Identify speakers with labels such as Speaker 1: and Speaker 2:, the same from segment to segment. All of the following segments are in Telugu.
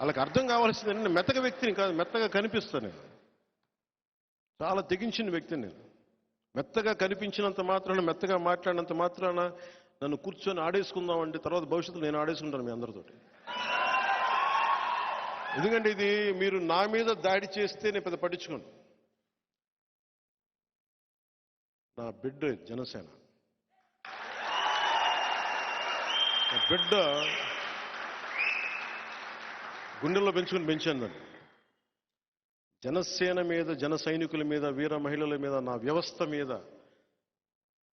Speaker 1: వాళ్ళకి అర్థం కావాల్సింది నేను మెత్తగా వ్యక్తిని కాదు మెత్తగా కనిపిస్తాను నేను. చాలా తెగించిన వ్యక్తిని నేను. మెత్తగా కనిపించినంత మాత్రాన మెత్తగా మాట్లాడినంత మాత్రాన నన్ను కూర్చొని ఆడేసుకుందాం అంటే తర్వాత భవిష్యత్తులో నేను ఆడేసుకుంటాను మీ అందరితోటి. ఎందుకంటే ఇది మీరు నా మీద దాడి చేస్తే నేను పెద్ద పట్టించుకోను. నా బిడ్డ జనసేన. బిడ్డ గుండెల్లో పెంచుకుని పెంచాను జనసేన మీద జన సైనికుల మీద వీర మహిళల మీద నా వ్యవస్థ మీద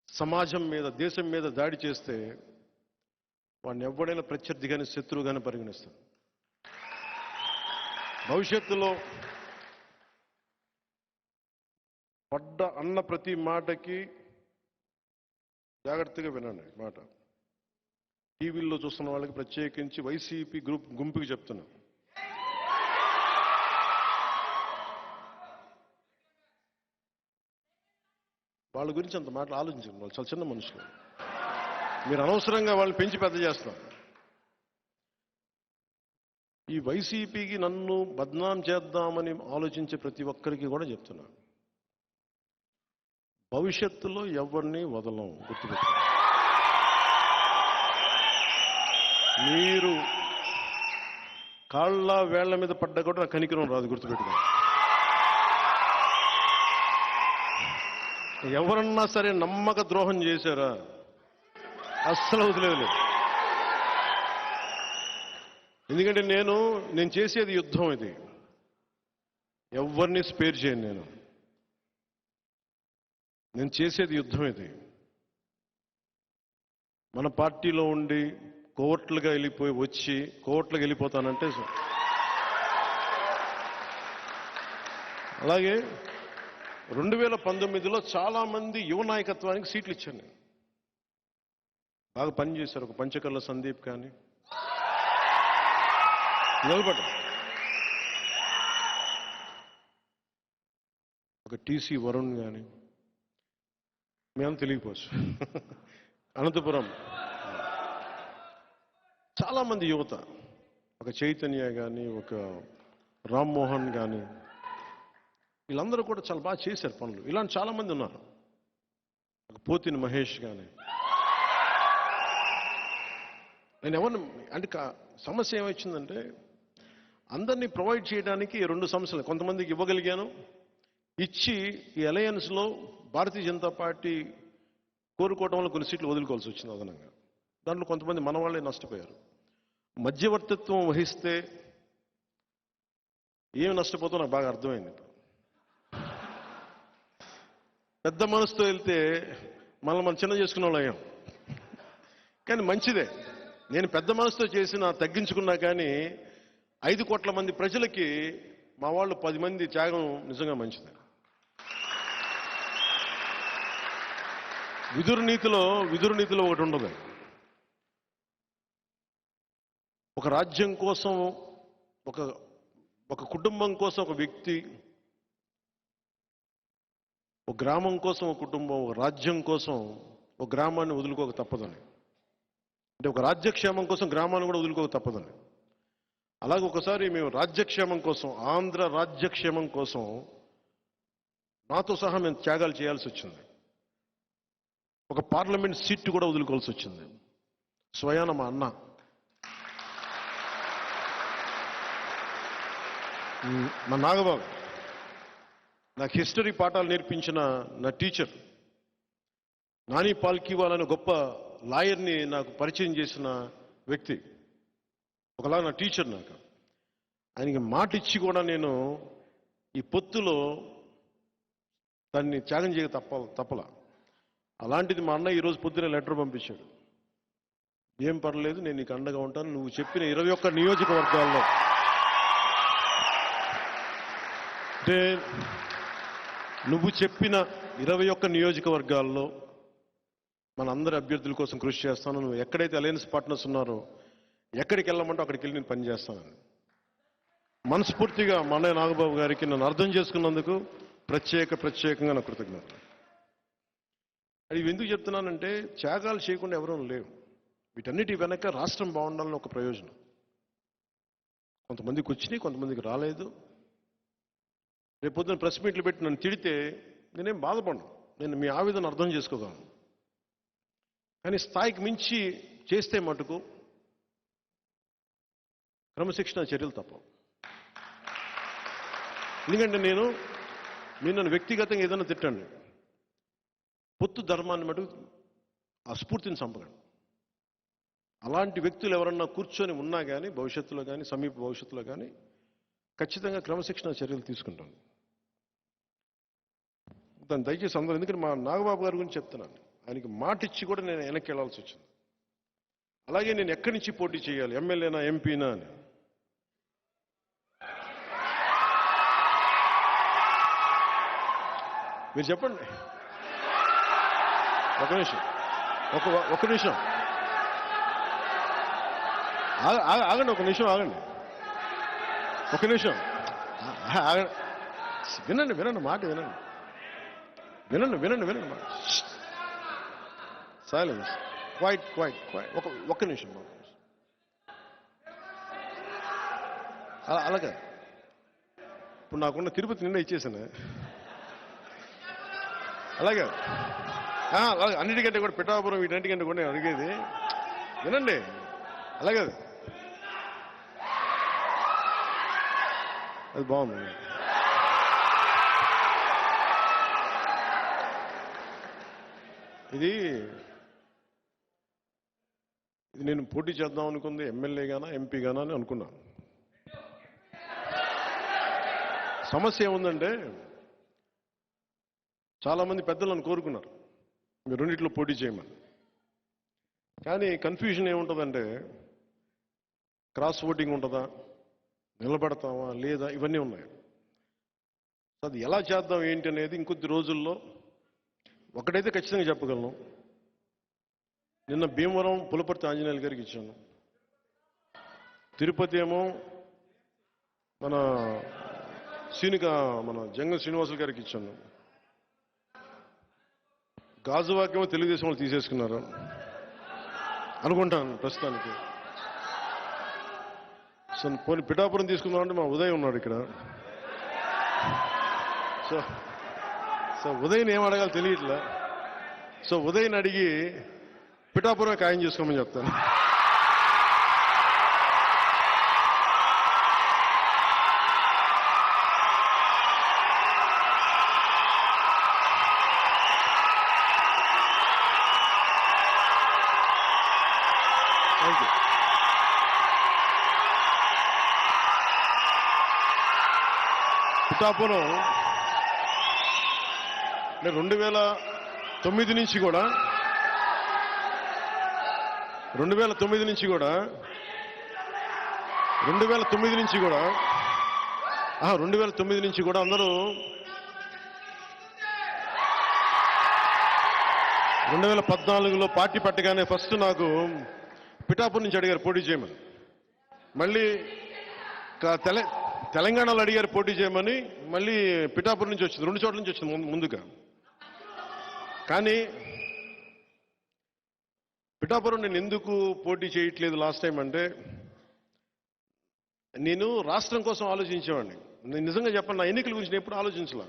Speaker 1: సమాజం మీద దేశం మీద దాడి చేస్తే వాడిని ఎవడైనా ప్రత్యర్థి కానీ శత్రువు కానీ పరిగణిస్తాను భవిష్యత్తులో పడ్డ అన్న ప్రతి మాటకి జాగ్రత్తగా వినండి మాట. టీవీల్లో చూస్తున్న వాళ్ళకి ప్రత్యేకించి వైసీపీ గ్రూప్ గుంపుకి చెప్తున్నా. వాళ్ళ గురించి అంత మాటలు ఆలోచించండి వాళ్ళు చాలా చిన్న మనుషులు. మీరు అనవసరంగా వాళ్ళని పెంచి పెద్ద చేస్తాం ఈ వైసీపీకి నన్ను బద్నాం చేద్దామని ఆలోచించే ప్రతి ఒక్కరికి కూడా చెప్తున్నాను. భవిష్యత్తులో ఎవరిని వదలం గుర్తుపెట్టు మీరు కాళ్ళ వేళ్ళ మీద పడ్డ కూడా నాకు కనికరం రాదు గుర్తుపెట్టుకోండి. ఎవరన్నా సరే నమ్మక ద్రోహం చేశారా? అస్సలు వదిలేదు ఎందుకంటే నేను నేను చేసేది యుద్ధం ఇది. ఎవరిని స్పేర్ చేయను నేను. నేను చేసేది యుద్ధం ఇది. మన పార్టీలో ఉండి కోట్లుగా వెళ్ళిపోయి వచ్చి కోట్లుగా వెళ్ళిపోతానంటే అలాగే రెండు వేల పంతొమ్మిదిలో చాలామంది యువ నాయకత్వానికి సీట్లు ఇచ్చాను నేను. బాగా పనిచేశారు ఒక పంచకర్ల సందీప్ కానీ. నిలబడ ఒక టీసీ వరుణ్ కానీ. మేము తెలియకపోవచ్చు అనంతపురం. చాలామంది యువత ఒక చైతన్య కానీ ఒక రామ్మోహన్ కానీ. వీళ్ళందరూ కూడా చాలా బాగా చేశారు పనులు. ఇలాంటి చాలామంది ఉన్నారు. పోతిని మహేష్ కానీ నేను ఎవరిని అంటే సమస్య ఏమొచ్చిందంటే అందరినీ ప్రొవైడ్ చేయడానికి రెండు సమస్యలు కొంతమందికి ఇవ్వగలిగాను. ఇచ్చి ఈ అలయన్స్లో భారతీయ జనతా పార్టీ కోరుకోవడం వల్ల కొన్ని సీట్లు వదులుకోవాల్సి వచ్చింది అదనంగా. దాంట్లో కొంతమంది మన వాళ్ళే నష్టపోయారు. మధ్యవర్తిత్వం వహిస్తే ఏమి నష్టపోతుందో నాకు బాగా అర్థమైంది ఇప్పుడు పెద్ద మనసుతో వెళ్తే మనల్ని మనం చిన్న చేసుకున్న వాళ్ళు అయ్యాం కానీ మంచిదే. నేను పెద్ద మనసుతో చేసిన తగ్గించుకున్నా కానీ ఐదు కోట్ల మంది ప్రజలకి మా వాళ్ళు పది మంది త్యాగం నిజంగా మంచిది. విదురు నీతిలో విదురు నీతిలో ఒకటి ఉండదు. ఒక రాజ్యం కోసం ఒక ఒక కుటుంబం కోసం ఒక వ్యక్తి ఒక గ్రామం కోసం ఒక కుటుంబం ఒక రాజ్యం కోసం ఒక గ్రామాన్ని వదులుకోక తప్పదని అంటే ఒక రాజ్యక్షేమం కోసం గ్రామాన్ని కూడా వదులుకోక తప్పదని అలాగే ఒకసారి మేము రాజ్యక్షేమం కోసం ఆంధ్ర రాజ్యక్షేమం కోసం నాతో సహా మేము త్యాగాలు చేయాల్సి వచ్చింది. ఒక పార్లమెంట్ సీట్ కూడా వదులుకోవాల్సి వచ్చింది. స్వయాన మా అన్న. మా నాగబాబు. నాకు హిస్టరీ పాఠాలు నేర్పించిన నా టీచర్ నాని పాల్కీవాల్ అనే గొప్ప లాయర్ని నాకు పరిచయం చేసిన వ్యక్తి. ఒకలా నా టీచర్ నాకు. ఆయనకి మాట ఇచ్చి కూడా నేను ఈ పొత్తులో దాన్ని త్యాగం చేయక తప్ప తప్పల. అలాంటిది మా అన్న ఈరోజు పొద్దున లెటర్ పంపించాడు. ఏం పర్లేదు నేను నీకు అండగా ఉంటాను. నువ్వు చెప్పిన ఇరవై ఒక్క నియోజకవర్గాల్లో. అంటే నువ్వు చెప్పిన ఇరవై ఒక్క నియోజకవర్గాల్లో మన అందరి అభ్యర్థుల కోసం కృషి చేస్తాను. నువ్వు ఎక్కడైతే అలయన్స్ పార్ట్నర్స్ ఉన్నారో ఎక్కడికి వెళ్ళమంటే అక్కడికి వెళ్ళి నేను పనిచేస్తానని. మనస్ఫూర్తిగా మా నాగబాబు గారికి నన్ను అర్థం చేసుకున్నందుకు ప్రత్యేక ప్రత్యేకంగా నా కృతజ్ఞత. అది ఎందుకు చెప్తున్నానంటే త్యాగాలు చేయకుండా ఎవరూ లేవు వీటన్నిటి వెనక రాష్ట్రం బాగుండాలని ఒక ప్రయోజనం. కొంతమందికి వచ్చినాయి కొంతమందికి రాలేదు. రేపు పొద్దున ప్రెస్ మీట్లు పెట్టి నన్ను తిడితే నేనేం బాధపడను. నేను మీ ఆవేదన అర్థం చేసుకోగలను. కానీ స్థాయికి మించి చేస్తే మటుకు క్రమశిక్షణ చర్యలు తప్ప ఎందుకంటే నేను మీరు నన్ను వ్యక్తిగతంగా ఏదైనా తిట్టండి. పొత్తు ధర్మాన్ని మటుకు ఆ స్ఫూర్తిని చంపకండి అలాంటి వ్యక్తులు ఎవరన్నా కూర్చొని ఉన్నా కానీ భవిష్యత్తులో కానీ సమీప భవిష్యత్తులో కానీ ఖచ్చితంగా క్రమశిక్షణ చర్యలు తీసుకుంటాను. దాన్ని దయచేసి అందరూ ఎందుకంటే మా నాగబాబు గారి గురించి చెప్తున్నాను. ఆయనకి మాట ఇచ్చి కూడా నేను వెనక్కి వెళ్ళాల్సి వచ్చింది. అలాగే నేను ఎక్కడి నుంచి పోటీ చేయాలి? ఎమ్మెల్యేనా ఎంపీనా అని. మీరు చెప్పండి. ఒక నిమిషం. ఒక ఒక నిమిషం. ఆగ- ఆగండి ఒక నిమిషం ఆగండి. ఒక నిమిషం. ఆగండి వినండి వినండి మాట వినండి. వినండి వినండి వినండి. మా సైలెన్స్ క్వైట్ క్వైట్ క్వైట్ ఒక ఒక్క నిమిషం అలా అలాగే. ఇప్పుడు నాకున్న తిరుపతి నిన్న ఇచ్చేసాను. అలాగే. అలాగే. అన్నిటికంటే కూడా పిఠాపురం వీటన్నిటికంటే కూడా నేను అడిగేది. వినండి. అలాగే. అది బాగుంది. ఇది ఇది నేను పోటీ చేద్దాం అనుకుంది ఎమ్మెల్యే గానా ఎంపీ గానా అని అనుకున్నాను సమస్య ఏముందంటే చాలామంది పెద్దలను కోరుకున్నారు. మీరు రెండిట్లో పోటీ చేయమని. కానీ కన్ఫ్యూజన్ ఏముంటుందంటే క్రాస్ ఓటింగ్ ఉంటుందా నిలబడతామా లేదా ఇవన్నీ ఉన్నాయి. అది ఎలా చేద్దాం ఏంటి అనేది ఇంకొద్ది రోజుల్లో ఒకటైతే ఖచ్చితంగా చెప్పగలను. నిన్న భీమవరం పులపర్తి ఆంజనేయులు గారికి ఇచ్చాను. తిరుపతి ఏమో మన సీనిక మన జంగ శ్రీనివాసులు గారికి ఇచ్చాను. గాజువాకేమో తెలుగుదేశం వాళ్ళు తీసేసుకున్నారు. అనుకుంటాను ప్రస్తుతానికి. సో పోనీ పిఠాపురం తీసుకుందామంటే మా ఉదయం ఉన్నాడు ఇక్కడ. సో సో ఉదయం ఏం అడగాలి తెలియట్లే. సో ఉదయం అడిగి పిఠాపురం ఖాయం చేసుకోమని చెప్తాను పిఠాపురం అంటే రెండు వేల తొమ్మిది నుంచి కూడా రెండు వేల తొమ్మిది నుంచి కూడా రెండు వేల తొమ్మిది నుంచి కూడా రెండు వేల తొమ్మిది నుంచి కూడా అందరూ రెండు వేల పద్నాలుగులో పార్టీ పట్టగానే ఫస్ట్ నాకు పిఠాపూర్ నుంచి అడిగారు పోటీ చేయమని. మళ్ళీ తెల తెలంగాణలో అడిగారు పోటీ చేయమని మళ్ళీ పిఠాపూర్ నుంచి వచ్చింది రెండు చోట్ల నుంచి వచ్చింది ముందుగా. కానీ పిఠాపురం నేను ఎందుకు పోటీ చేయట్లేదు లాస్ట్ టైం అంటే నేను రాష్ట్రం కోసం ఆలోచించేవాడిని. నేను నిజంగా చెప్పండి నా ఎన్నికల గురించి నేను ఎప్పుడు ఆలోచించలే?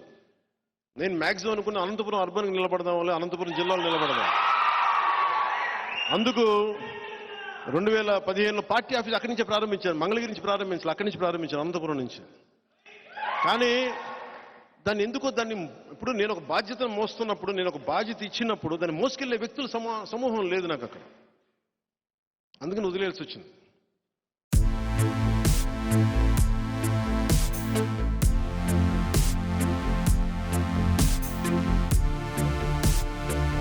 Speaker 1: నేను మ్యాక్సిమం అనుకున్న అనంతపురం అర్బన్కి నిలబడదాం వల్ల అనంతపురం జిల్లాలో నిలబడదాం. అందుకు రెండు వేల పదిహేనులో పార్టీ ఆఫీస్ అక్కడి నుంచే ప్రారంభించాను మంగళగిరి నుంచి ప్రారంభించాలి అక్కడి నుంచి ప్రారంభించాను అనంతపురం నుంచి. కానీ దాన్ని ఎందుకో దాన్ని ఇప్పుడు నేను ఒక బాధ్యతను మోస్తున్నప్పుడు నేను ఒక బాధ్యత ఇచ్చినప్పుడు దాన్ని మోసుకెళ్ళే వ్యక్తుల సమూహం లేదు నాకు అక్కడ. అందుకని వదిలేయాల్సి వచ్చింది.